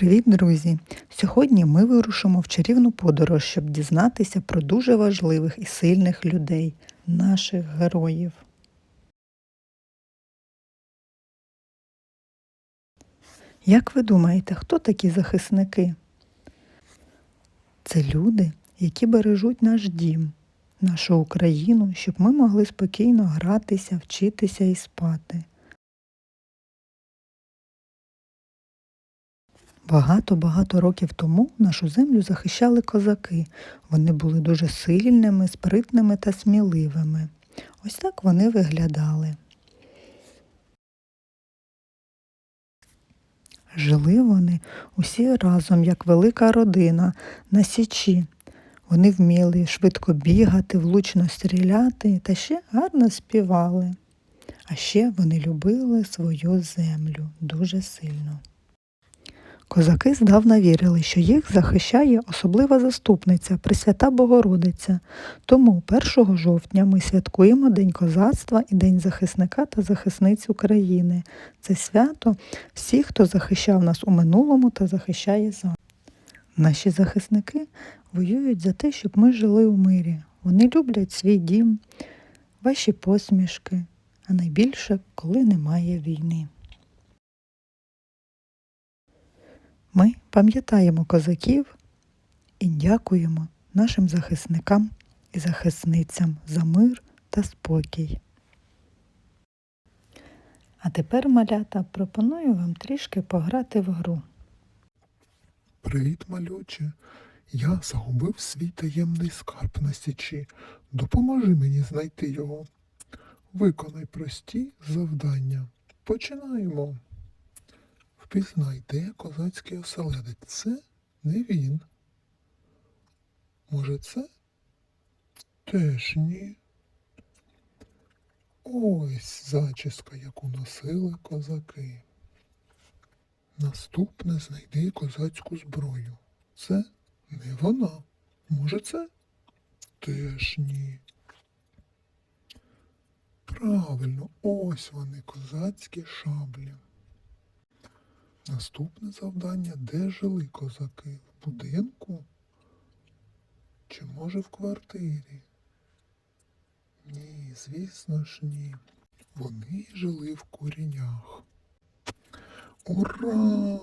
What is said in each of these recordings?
Привіт, друзі! Сьогодні ми вирушимо в чарівну подорож, щоб дізнатися про дуже важливих і сильних людей, наших героїв. Як ви думаєте, хто такі захисники? Це люди, які бережуть наш дім, нашу Україну, щоб ми могли спокійно гратися, вчитися і спати. Багато-багато років тому нашу землю захищали козаки. Вони були дуже сильними, спритними та сміливими. Ось так вони виглядали. Жили вони усі разом, як велика родина, на січі. Вони вміли швидко бігати, влучно стріляти та ще гарно співали. А ще вони любили свою землю дуже сильно. Козаки здавна вірили, що їх захищає особлива заступниця Пресвята Богородиця. Тому 1 жовтня ми святкуємо День козацтва і День захисника та захисниць України. Це свято всіх, хто захищав нас у минулому та захищає зараз. Наші захисники воюють за те, щоб ми жили у мирі. Вони люблять свій дім, ваші посмішки, а найбільше, коли немає війни. Ми пам'ятаємо козаків і дякуємо нашим захисникам і захисницям за мир та спокій. А тепер, малята, пропоную вам трішки пограти в гру. Привіт, малюче. Я загубив свій таємний скарб на січі. Допоможи мені знайти його. Виконай прості завдання. Починаємо. Впізнай, де козацький оселедець. Це не він. Може, це? Теж ні. Ось зачіска, яку носили козаки. Наступне знайди козацьку зброю. Це не вона. Може, це? Теж ні. Правильно, ось вони, козацькі шаблі. Наступне завдання, де жили козаки? В будинку? Чи може в квартирі? Ні, звісно ж ні. Вони жили в корінях. Ура!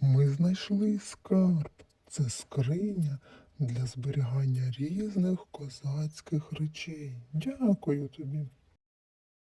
Ми знайшли скарб. Це скриня для зберігання різних козацьких речей. Дякую тобі.